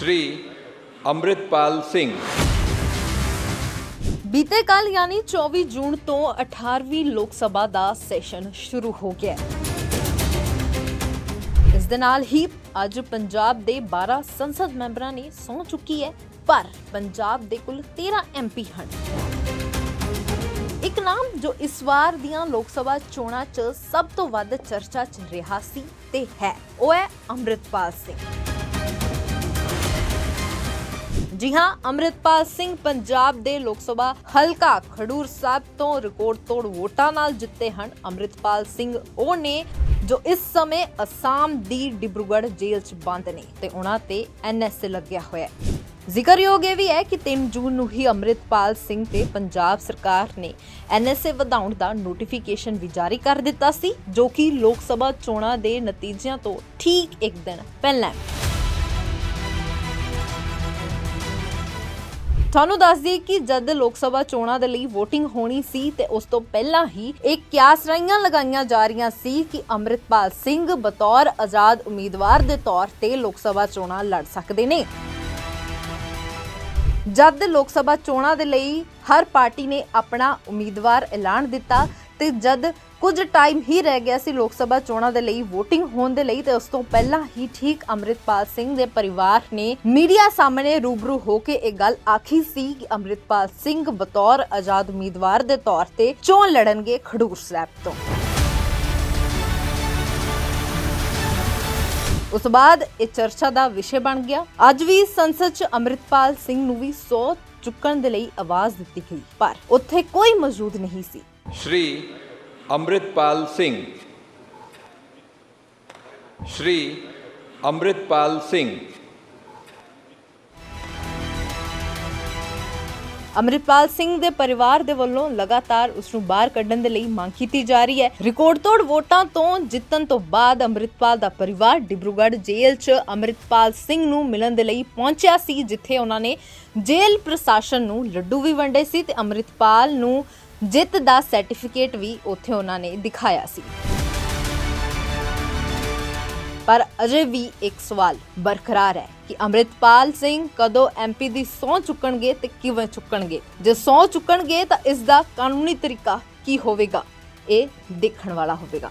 ਸ਼੍ਰੀ ਅੰਮ੍ਰਿਤਪਾਲ ਸਿੰਘ ਬੀਤੇ ਕੱਲ ਯਾਨੀ 24 ਜੂਨ ਤੋਂ 18ਵੀਂ ਲੋਕ ਸਭਾ ਦਾ ਸੈਸ਼ਨ ਸ਼ੁਰੂ ਹੋ ਗਿਆ ਇਸ ਦੇ ਨਾਲ ਹੀ ਅੱਜ ਪੰਜਾਬ ਦੇ 12 ਸੰਸਦ ਮੈਂਬਰਾਂ ਨੇ ਸਹੁੰ ਚੁੱਕੀ ਹੈ ਪਰ ਪੰਜਾਬ ਦੇ ਕੁੱਲ 13 ਐਮਪੀ ਹਨ ਇੱਕ ਨਾਮ ਜੋ ਇਸ ਵਾਰ ਦੀਆਂ ਲੋਕ ਸਭਾ ਚੋਣਾਂ 'ਚ ਸਭ ਤੋਂ ਵੱਧ ਚਰਚਾ 'ਚ ਰਿਹਾ ਸੀ ਤੇ ਹੈ ਉਹ ਹੈ ਅੰਮ੍ਰਿਤਪਾਲ ਸਿੰਘ ਜੀ ਹਾਂ, ਅੰਮ੍ਰਿਤਪਾਲ ਸਿੰਘ ਪੰਜਾਬ ਦੇ ਲੋਕ ਸਭਾ ਹਲਕਾ ਖਡੂਰ ਸਾਹਿਬ ਤੋਂ ਰਿਕਾਰਡ ਤੋੜ ਵੋਟਾਂ ਨਾਲ ਜਿੱਤੇ ਹਨ ਅੰਮ੍ਰਿਤਪਾਲ ਸਿੰਘ। ਉਹ ਨੇ ਜੋ ਇਸ ਸਮੇਂ ਅਸਾਮ ਦੀ ਡਿਬਰੂਗੜ੍ਹ ਜੇਲ੍ਹ 'ਚ ਬੰਦ ਨੇ ਤੇ ਉਹਨਾਂ ਤੇ ਐਨਐਸਏ ਲੱਗਿਆ ਹੋਇਆ ਹੈ। ਜ਼ਿਕਰਯੋਗ ਇਹ ਵੀ ਹੈ ਕਿ 3 ਜੂਨ ਨੂੰ ਹੀ ਅੰਮ੍ਰਿਤਪਾਲ ਸਿੰਘ ਤੇ ਪੰਜਾਬ ਸਰਕਾਰ ਨੇ ਐਨਐਸਏ ਵਧਾਉਣ ਦਾ ਨੋਟੀਫਿਕੇਸ਼ਨ ਵੀ ਜਾਰੀ ਕਰ ਦਿੱਤਾ ਸੀ, ਜੋ ਕਿ ਲੋਕ ਸਭਾ ਚੋਣਾਂ ਦੇ ਨਤੀਜਿਆਂ ਤੋਂ ਠੀਕ ਇੱਕ ਦਿਨ ਪਹਿਲਾਂ ਤੁਹਾਨੂੰ ਦੱਸ ਦਈਏ ਕਿ ਜਦ ਲੋਕ ਸਭਾ ਚੋਣਾਂ ਦੇ ਲਈ VOTING ਹੋਣੀ ਸੀ ਤੇ ਉਸ ਤੋਂ ਪਹਿਲਾਂ ਹੀ ਇੱਕ ਕਿਆਸ ਰਾਈਆਂ ਲਗਾਈਆਂ ਜਾ ਰਹੀਆਂ ਸੀ ਕਿ ਅੰਮ੍ਰਿਤਪਾਲ ਸਿੰਘ ਬਤੌਰ ਆਜ਼ਾਦ ਉਮੀਦਵਾਰ ਦੇ ਤੌਰ ਤੇ ਲੋਕ ਸਭਾ ਚੋਣਾਂ ਲੜ ਸਕਦੇ ਨੇ। ਜਦ ਲੋਕ ਸਭਾ ਚੋਣਾਂ ਦੇ ਲਈ ਹਰ ਪਾਰਟੀ ਨੇ ਆਪਣਾ ਉਮੀਦਵਾਰ ਐਲਾਨ ਦਿੱਤਾ ਤੇ ਜਦ ਕੁਝ ਟਾਈਮ ਹੀ ਰਹਿ ਗਿਆ ਸੀ ਲੋਕ ਸਭਾ ਚੋਣਾਂ ਦੇ ਲਈ VOTING ਹੋਣ ਦੇ ਲਈ, ਤੇ ਉਸ ਤੋਂ ਪਹਿਲਾਂ ਹੀ ਠੀਕ ਅੰਮ੍ਰਿਤਪਾਲ ਸਿੰਘ ਦੇ ਪਰਿਵਾਰ ਨੇ ਮੀਡੀਆ ਸਾਹਮਣੇ ਰੂਬਰੂ ਹੋ ਕੇ ਇਹ ਗੱਲ ਆਖੀ ਸੀ ਕਿ ਅੰਮ੍ਰਿਤਪਾਲ ਸਿੰਘ ਬਤੌਰ ਆਜ਼ਾਦ ਉਮੀਦਵਾਰ ਦੇ ਤੌਰ ਤੇ ਚੋਣ ਲੜਨਗੇ ਖਡੂਰ ਸਾਹਿਬ ਤੋਂ। ਉਸ ਬਾਅਦ ਇਹ ਚਰਚਾ ਦਾ ਵਿਸ਼ੇ ਬਣ ਗਿਆ। ਅੱਜ ਵੀ ਸੰਸਦ 'ਚ ਅੰਮ੍ਰਿਤਪਾਲ ਸਿੰਘ ਨੂੰ ਵੀ ਸੌ ਚੁੱਕਣ ਦੇ ਲਈ ਆਵਾਜ਼ ਦਿੱਤੀ ਗਈ, ਪਰ ਉੱਥੇ ਕੋਈ ਮੌਜੂਦ ਨਹੀਂ ਸੀ। ਸ਼੍ਰੀ ਅੰਮ੍ਰਿਤਪਾਲ ਸਿੰਘ, ਸ਼੍ਰੀ ਅੰਮ੍ਰਿਤਪਾਲ ਸਿੰਘ ਅੰਮ੍ਰਿਤਪਾਲ ਸਿੰਘ ਦੇ ਪਰਿਵਾਰ ਦੇ ਵੱਲੋਂ ਲਗਾਤਾਰ ਉਸ ਨੂੰ ਬਾਹਰ ਕੱਢਣ ਦੇ ਲਈ ਮੰਗ ਕੀਤੀ ਜਾ ਰਹੀ ਹੈ। ਰਿਕਾਰਡ ਤੋੜ ਵੋਟਾਂ ਤੋਂ ਜਿੱਤਣ ਤੋਂ ਬਾਅਦ ਅੰਮ੍ਰਿਤਪਾਲ ਦਾ ਪਰਿਵਾਰ ਡਿਬਰੂਗੜ੍ਹ ਜੇਲ੍ਹ 'ਚ ਅੰਮ੍ਰਿਤਪਾਲ ਸਿੰਘ ਨੂੰ ਮਿਲਣ ਦੇ ਲਈ ਪਹੁੰਚਿਆ ਸੀ, ਜਿੱਥੇ ਉਹਨਾਂ ਨੇ ਜੇਲ੍ਹ ਪ੍ਰਸ਼ਾਸਨ ਨੂੰ ਲੱਡੂ ਵੀ ਵੰਡੇ ਸੀ ਤੇ ਅੰਮ੍ਰਿਤਪਾਲ ਨੂੰ ਜਿੱਤ ਦਾ ਸਰਟੀਫਿਕੇਟ ਵੀ ਉੱਥੇ ਉਹਨਾਂ ਨੇ ਦਿਖਾਇਆ ਸੀ। ਪਰ ਅਜੇ ਵੀ ਇੱਕ ਸਵਾਲ ਬਰਕਰਾਰ ਹੈ ਕਿ ਅੰਮ੍ਰਿਤਪਾਲ ਸਿੰਘ ਕਦੋਂ ਐਮਪੀ ਦੀ ਸਹੁੰ ਚੁੱਕਣਗੇ ਤੇ ਕਿਵੇਂ ਚੁੱਕਣਗੇ? ਜੇ ਸਹੁੰ ਚੁੱਕਣਗੇ ਤਾਂ ਇਸ ਦਾ ਕਾਨੂੰਨੀ ਤਰੀਕਾ ਕੀ ਹੋਵੇਗਾ? ਇਹ ਦੇਖਣ ਵਾਲਾ ਹੋਵੇਗਾ।